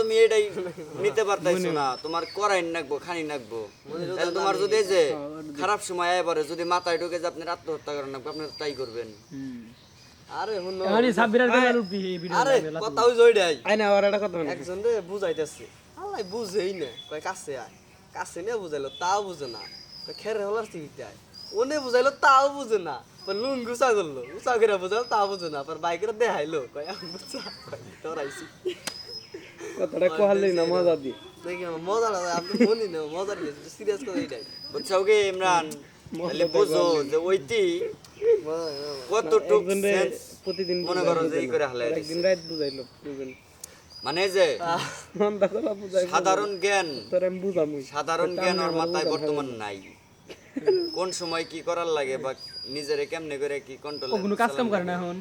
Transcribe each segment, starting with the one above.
তুমি এটাই নিতে পারতাইছো না। তোমার নাকবো খানি নাকবো। তাহলে তোমার যদি এই যে খারাপ সময় এবারে যদি মাথায় ঢুকে যে আপনি আত্মহত্যা করেন নাকবো আপনি তাই করবেন। আরে হুন সাব্বিরের বেলা উঠবি এই ভিডিও আরে কথা ওই জইডাই আই না একটা কথা একজন রে বুঝাইতেছে। আল্লাহ বুঝেই না। কয় কাছে আয়। কাছে বুঝাইলো তাও বুঝে না। কয় খেরে হলার টিভিতে আয়। ওনে বুঝাইলো তাও বুঝে না। পর লুঙ্গ উঁচা করল। উঁচা করে বুঝাইলো তাও বুঝে না। পর বাইকের দেখাইলো। কয় বুঝা তোরাইছি কথাটা কোহালি না মজা দি। দেখি মজা লাগে আপনি মনি না মজা নিয়ে সিরিয়াস করে এটাই। বুঝছ কি ইমরান? তাহলে বুঝো যে ওইটি কতটুক প্রতিদিন মনে করো যে ই করে হালাই একদিন রাত বুঝাইলো মানে যে সাধারণ জ্ঞান। তোর আমি বুঝামুই। সাধারণ জ্ঞান ওর মাথায় বর্তমান নাই। কোন সময় কি করার লাগে বা নিজেরে কেমনে করে কি কন্ট্রোল কোনো কাজ কাম করে না এখন?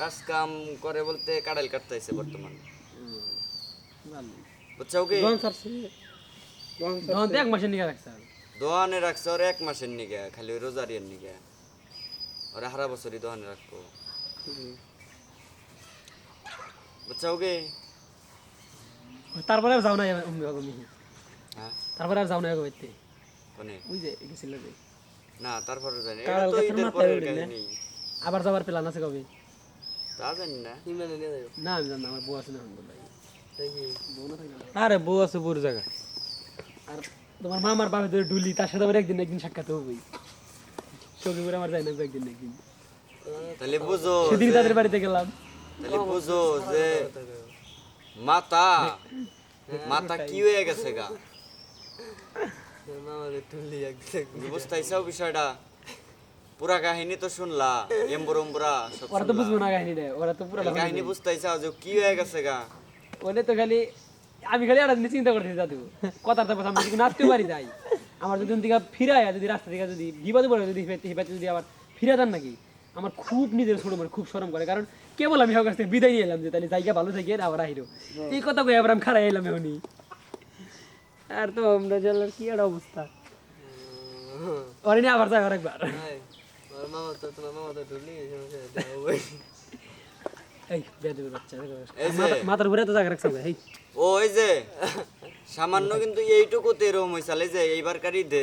কাজ কাম করে বলতে কাড়াইল কাটতেছে বর্তমান। বুঝছ কি? গন সারছে গন তখন তো এক মাসের নিয়ে রাখছে আর। দোয়ানে রাখছে ওর এক মাসের নিগে খালি ওই রোজারিয়ার নিগে ওরা হারা বছরই দোয়ানে রাখব। বুঝছ কি? তারপরে আর যাও না উম্মি বাগমি হ্যাঁ? তারপরে আর যাও না এগোতে কোনে? ওই যে গেছিল যে। না তারপরে জানি কাল এটা তো গাছের ঈদের মাথায় পরের উঠে না? কাহিনী। আবার যাবার প্ল্যান আছে কবে? তা জানি না। ইমানে নিয়ে যাব না আমি জানি না, আমার বউ আছে না এখন বললাই দেখি আরে বউ আছে বুর জায়গা আর তোমার মামার বাবা ধরে ডুলি তার সাথে আবার একদিন একদিন সাক্ষাৎ হবেই। চোখে করে আমার যায় না একদিন। একদিন তাহলে বুঝো সেদিন তাদের বাড়িতে গেলাম। তাহলে বুঝো যে মাতা মাতা কি হয়ে গেছে গা? বুঝতেইছো বিষয়টা? পুরা কাহিনী তো শুনলা এম্বুর ওরা তো বুঝব না কাহিনী রে ওরা তো পুরো এই কাহিনী বুঝতেইছো যে কি হয়ে গেছে গা? ওলে তো খালি আমি খালি জিনিস চিন্তা করতেছি দাদু। কথার তারপর আমি যদি নাচতে পারি যাই আমার যদি দিকে ফিরায় যদি রাস্তা থেকে যদি বিপদে পড়ে যদি হেপাতে যদি আবার ফিরে দেন নাকি আমার খুব নিজের ছোট মানে খুব শরম করে। কারণ কেবল আমি ওর কাছ থেকে বিদায় নিয়ে এলাম যে তাহলে জায়গা ভালো থেকে আবার আহিরো এই কথা কই আবার আমি খারাই এলাম এখনই। আর তো আমরা জেলার কি একটা অবস্থা? নিয়ে আবার যাই আরেকবার হাই মামা তো তোমার মামা তো টুলি এই বাচ্চা এই যে- মাথার উপরে তো জায়গা রাখছে এই। ও এই যে। সামান্য কিন্তু এইটুকুতে এরকম হয়েছে যে এইবার কারি দে।